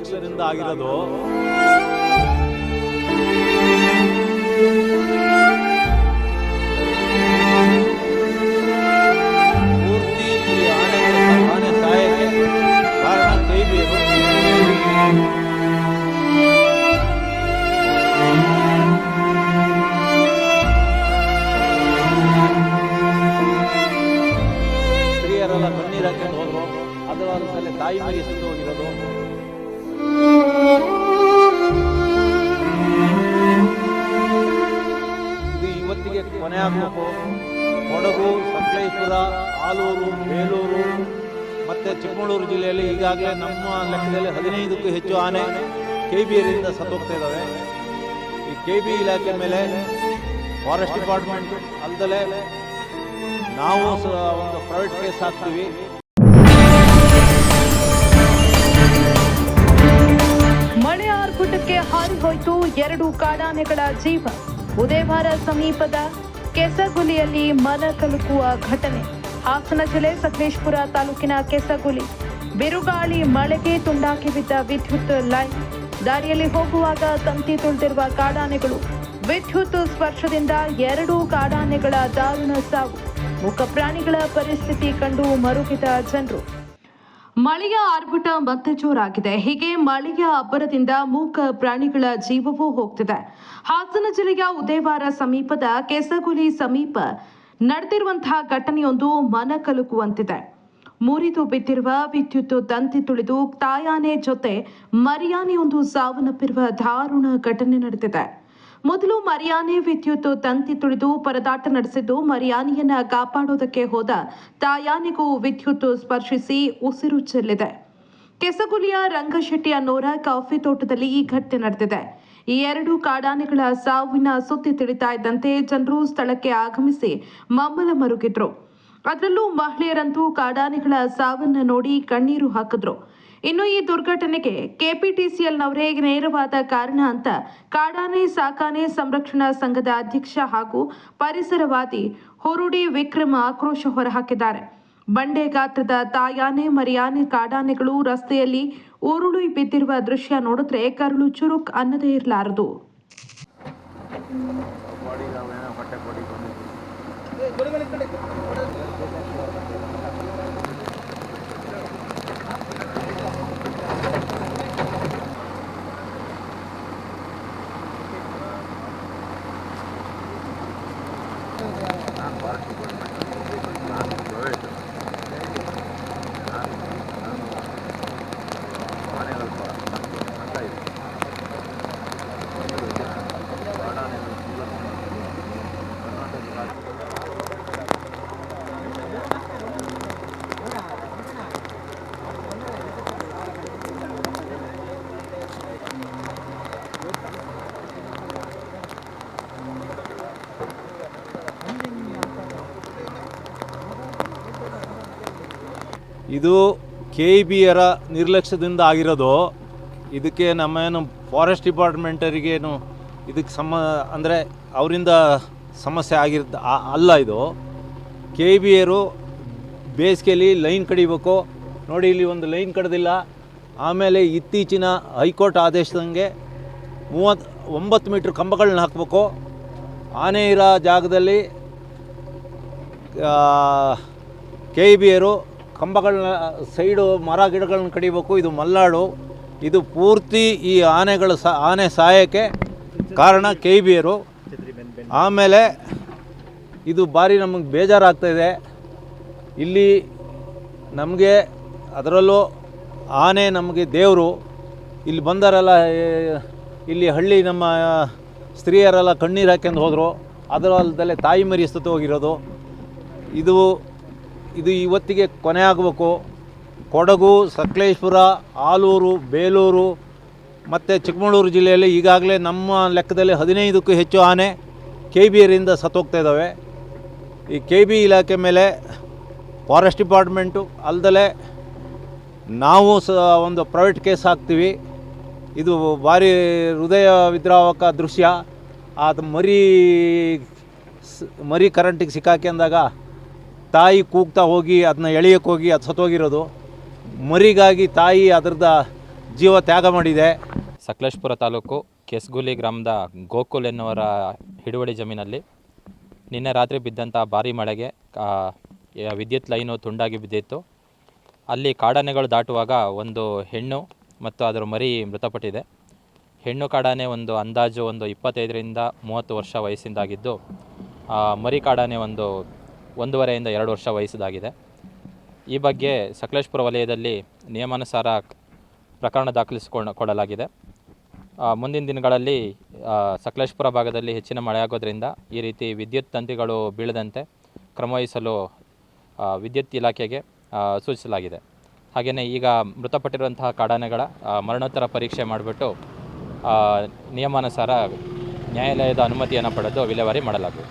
ನಿರ್ಲಕ್ಷ್ಯದಿಂದ ಆಗಿರೋದು ಕೊಡಗು ಸಕಲೇಶ್ವರ ಆಲೂರು, ಬೇಲೂರು ಮತ್ತೆ ಚಿಕ್ಕಮಗಳೂರು ಜಿಲ್ಲೆಯಲ್ಲಿ ಈಗಾಗಲೇ ನಮ್ಮ ಲೆಕ್ಕದಲ್ಲಿ ಹದಿನೈದಕ್ಕೂ ಹೆಚ್ಚು ಆನೆ ಕೆ ಬಿ ಎಲ್ಲಿಂದ ಸತ್ತೋಗ್ತಾ ಇದ್ದಾವೆ. ಈ ಕೆ ಬಿ ಇಲಾಖೆ ಮೇಲೆ ಫಾರೆಸ್ಟ್ ಡಿಪಾರ್ಟ್ಮೆಂಟ್ ಅಲ್ದಲೆ ನಾವು ಒಂದು ಪ್ರೈವೇಟ್ ಕೇಸ್ ಹಾಕ್ತೀವಿ. ಮಳೆ ಆರ್ಭಟಕ್ಕೆ ಹಾರಿ ಹೋಯಿತು ಎರಡು ಕಾಡಾನೆಗಳ ಜೀವ. ಉದಯವಾರ ಸಮೀಪದ ಕೆಸಗುಲಿಯಲ್ಲಿ ಮನ ಕಲುಕುವ ಘಟನೆ. ಹಾಸನ ಜಿಲ್ಲೆ ಸಕಲೇಶ್ಪುರ ತಾಲೂಕಿನ ಕೆಸಗುಲಿ. ಬಿರುಗಾಳಿ ಮಳೆಗೆ ತುಂಡಾಕಿ ಬಿದ್ದ ವಿದ್ಯುತ್ ಲೈನ್. ದಾರಿಯಲ್ಲಿ ಹೋಗುವಾಗ ತಂತಿ ತುಳಿದಿರುವ ಕಾಡಾನೆಗಳು. ವಿದ್ಯುತ್ ಸ್ಪರ್ಶದಿಂದ ಎರಡು ಕಾಡಾನೆಗಳ ದಾರುಣ ಸಾವು. ಮುಖ ಪ್ರಾಣಿಗಳ ಪರಿಸ್ಥಿತಿ ಕಂಡು ಮರುಗಿದ ಜನರು. ಮಳೆಯ ಆರ್ಭಟ ಮತ್ತೆ ಜೋರಾಗಿದೆ ಹೀಗೆ ಮಳೆಯ ಅಬ್ಬರದಿಂದ ಮೂಕ ಪ್ರಾಣಿಗಳ ಜೀವವೂ ಹೋಗ್ತಿದೆ. ಹಾಸನ ಜಿಲ್ಲೆಯ ಉದಯವಾರ ಸಮೀಪದ ಕೆಸಗುಲಿ ಸಮೀಪ ನಡೆದಿರುವಂತಹ ಘಟನೆಯೊಂದು ಮನ ಕಲುಕುವಂತಿದೆ. ಮುರಿದು ಬಿದ್ದಿರುವ ವಿದ್ಯುತ್ ತಂತಿ ತುಳಿದು ತಾಯಾನೆ ಜೊತೆ ಮರಿಯಾನೆಯೊಂದು ಸಾವನ್ನಪ್ಪಿರುವ ದಾರುಣ ಘಟನೆ ನಡೆದಿದೆ. ಮೊದಲು ಮರಿಯಾನೆ ವಿದ್ಯುತ್ ತಂತಿ ತುಳಿದು ಪರದಾಟ ನಡೆಸಿದ್ದು ಮರಿಯಾನಿಯನ್ನ ಕಾಪಾಡೋದಕ್ಕೆ ಹೋದ ತಾಯಾನಿಗೂ ವಿದ್ಯುತ್ ಸ್ಪರ್ಶಿಸಿ ಉಸಿರು ಚೆಲ್ಲಿದೆ. ಕೆಸಗುಲಿಯ ರಂಗಶೆಟ್ಟಿ ಅನ್ನೋರ ಕಾಫಿ ತೋಟದಲ್ಲಿ ಈ ಘಟನೆ ನಡೆದಿದೆ. ಈ ಎರಡು ಕಾಡಾನೆಗಳ ಸಾವಿನ ಸುದ್ದಿ ತಿಳಿತಾ ಇದ್ದಂತೆ ಜನರು ಸ್ಥಳಕ್ಕೆ ಆಗಮಿಸಿ ಮಮ್ಮಲ ಮರುಗಿದ್ರು. ಅದರಲ್ಲೂ ಮಹಿಳೆಯರಂತೂ ಕಾಡಾನೆಗಳ ಸಾವನ್ನ ನೋಡಿ ಕಣ್ಣೀರು ಹಾಕಿದ್ರು. ಇನ್ನು ಈ ದುರ್ಘಟನೆಗೆ ಕೆಪಿಟಿಸಿಎಲ್ನವರೇ ನೇರವಾದ ಕಾರಣ ಅಂತ ಕಾಡಾನೆ ಸಾಕಾನೆ ಸಂರಕ್ಷಣಾ ಸಂಘದ ಅಧ್ಯಕ್ಷ ಹಾಗೂ ಪರಿಸರವಾದಿ ಹುರುಡಿ ವಿಕ್ರಮ ಆಕ್ರೋಶ ಹೊರಹಾಕಿದ್ದಾರೆ. ಬಂಡೆ ಗಾತ್ರದ ತಾಯಾನೆ ಮರಿಯಾನೆ ಕಾಡಾನೆಗಳು ರಸ್ತೆಯಲ್ಲಿ ಉರುಳಿ ಬಿದ್ದಿರುವ ದೃಶ್ಯ ನೋಡಿದ್ರೆ ಕರುಳು ಚುರುಕ್ ಅನ್ನದೇ ಇರಲಾರದು. ಇದು ಕೆ ಇ ಬಿಯರ ನಿರ್ಲಕ್ಷ್ಯದಿಂದ ಆಗಿರೋದು. ಇದಕ್ಕೆ ನಮ್ಮೇನು ಫಾರೆಸ್ಟ್ ಡಿಪಾರ್ಟ್ಮೆಂಟರಿಗೇನು ಇದಕ್ಕೆ ಸಮ ಅಂದರೆ ಅವರಿಂದ ಸಮಸ್ಯೆ ಆಗಿರ್ದ ಅಲ್ಲ ಇದು. ಕೆ ಇ ಬಿಯರು ಬೇಸಿಗೆಯಲ್ಲಿ ಲೈನ್ ಕಡಿಬೇಕು. ನೋಡಿ, ಇಲ್ಲಿ ಒಂದು ಲೈನ್ ಕಡ್ದಿಲ್ಲ. ಆಮೇಲೆ ಇತ್ತೀಚಿನ ಹೈಕೋರ್ಟ್ ಆದೇಶದಂಗೆ ಮೂವತ್ತು ಒಂಬತ್ತು ಮೀಟ್ರ್ ಕಂಬಗಳನ್ನ ಹಾಕಬೇಕು. ಆನೆ ಇರೋ ಜಾಗದಲ್ಲಿ ಕೆ ಇ ಬಿಯರು ಕಂಬಗಳನ್ನ ಸೈಡು ಮರ ಗಿಡಗಳನ್ನ ಕಡಿಬೇಕು, ಇದು ಮಲ್ಲಾಡು ಇದು ಪೂರ್ತಿ ಈ ಆನೆಗಳ ಆನೆ ಸಾಯಕ್ಕೆ ಕಾರಣ ಕೆ ಬಿಯರು ಆಮೇಲೆ ಇದು ಭಾರಿ ನಮಗೆ ಬೇಜಾರಾಗ್ತಾಯಿದೆ ಇಲ್ಲಿ ನಮಗೆ ಅದರಲ್ಲೂ ಆನೆ ನಮಗೆ ದೇವರು. ಇಲ್ಲಿ ಬಂದರೆಲ್ಲ ಇಲ್ಲಿ ಹಳ್ಳಿ ನಮ್ಮ ಸ್ತ್ರೀಯರೆಲ್ಲ ಕಣ್ಣೀರು ಹಾಕ್ಯಂದು ಹೋದರು. ಅದರಲ್ಲದಲ್ಲೇ ತಾಯಿ ಮರಿ ಸತ್ತು ಹೋಗಿರೋದು. ಇದು ಇದು ಇವತ್ತಿಗೆ ಕೊನೆ ಆಗಬೇಕು. ಕೊಡಗು, ಸಕಲೇಶ್ಪುರ, ಆಲೂರು, ಬೇಲೂರು ಮತ್ತು ಚಿಕ್ಕಮಗಳೂರು ಜಿಲ್ಲೆಯಲ್ಲಿ ಈಗಾಗಲೇ ನಮ್ಮ ಲೆಕ್ಕದಲ್ಲಿ ಹದಿನೈದಕ್ಕೂ ಹೆಚ್ಚು ಆನೆ ಕೆ ಬಿ ಎರಿಂದ ಸತ್ತೋಗ್ತಾ ಇದ್ದಾವೆ. ಈ ಕೆ ಬಿ ಇಲಾಖೆ ಮೇಲೆ ಫಾರೆಸ್ಟ್ ಡಿಪಾರ್ಟ್ಮೆಂಟು ಅಲ್ದಲೆ ನಾವು ಸ ಒಂದು ಪ್ರೈವೇಟ್ ಕೇಸ್ ಹಾಕ್ತೀವಿ. ಇದು ಭಾರಿ ಹೃದಯ ವಿದ್ರಾವಕ ದೃಶ್ಯ. ಅದು ಮರಿ ಮರಿ ಕರೆಂಟಿಗೆ ಸಿಕ್ಕಾಕ್ಯಂದಾಗ ತಾಯಿ ಕೂಗ್ತಾ ಹೋಗಿ ಅದನ್ನ ಎಳೆಯಕ್ಕೆ ಹೋಗಿ, ಅದು ಸತ್ತೋಗಿರೋದು. ಮರಿಗಾಗಿ ತಾಯಿ ಅದರದ ಜೀವ ತ್ಯಾಗ ಮಾಡಿದೆ. ಸಕಲೇಶ್ಪುರ ತಾಲೂಕು ಕೆಸ್ಗುಲಿ ಗ್ರಾಮದ ಗೋಕುಲ್ ಎನ್ನುವರ ಹಿಡುವಳಿ ಜಮೀನಲ್ಲಿ ನಿನ್ನೆ ರಾತ್ರಿ ಬಿದ್ದಂಥ ಭಾರಿ ಮಳೆಗೆ ವಿದ್ಯುತ್ ಲೈನು ತುಂಡಾಗಿ ಬಿದ್ದಿತ್ತು. ಅಲ್ಲಿ ಕಾಡಾನೆಗಳು ದಾಟುವಾಗ ಒಂದು ಹೆಣ್ಣು ಮತ್ತು ಅದರ ಮರಿ ಮೃತಪಟ್ಟಿದೆ. ಹೆಣ್ಣು ಕಾಡಾನೆ ಒಂದು ಅಂದಾಜು ಒಂದು ಇಪ್ಪತ್ತೈದರಿಂದ ಮೂವತ್ತು ವರ್ಷ ವಯಸ್ಸಿಂದಾಗಿದ್ದು ಮರಿ ಕಾಡಾನೆ ಒಂದು ಒಂದೂವರೆಯಿಂದ ಎರಡು ವರ್ಷ ವಯಸ್ಸಿದಾಗಿದೆ. ಈ ಬಗ್ಗೆ ಸಕಲೇಶ್ಪುರ ವಲಯದಲ್ಲಿ ನಿಯಮಾನುಸಾರ ಪ್ರಕರಣ ದಾಖಲಿಸಿಕೊಂಡು ಕೊಡಲಾಗಿದೆ. ಮುಂದಿನ ದಿನಗಳಲ್ಲಿ ಸಕಲೇಶ್ಪುರ ಭಾಗದಲ್ಲಿ ಹೆಚ್ಚಿನ ಮಳೆಯಾಗೋದ್ರಿಂದ ಈ ರೀತಿ ವಿದ್ಯುತ್ ತಂತಿಗಳು ಬೀಳದಂತೆ ಕ್ರಮವಹಿಸಲು ವಿದ್ಯುತ್ ಇಲಾಖೆಗೆ ಸೂಚಿಸಲಾಗಿದೆ. ಹಾಗೆಯೇ ಈಗ ಮೃತಪಟ್ಟಿರುವಂತಹ ಕಾಡಾನೆಗಳ ಮರಣೋತ್ತರ ಪರೀಕ್ಷೆ ಮಾಡಿಬಿಟ್ಟು ನಿಯಮಾನುಸಾರ ನ್ಯಾಯಾಲಯದ ಅನುಮತಿಯನ್ನು ಪಡೆದು ವಿಲೇವಾರಿ ಮಾಡಲಾಗುವುದು.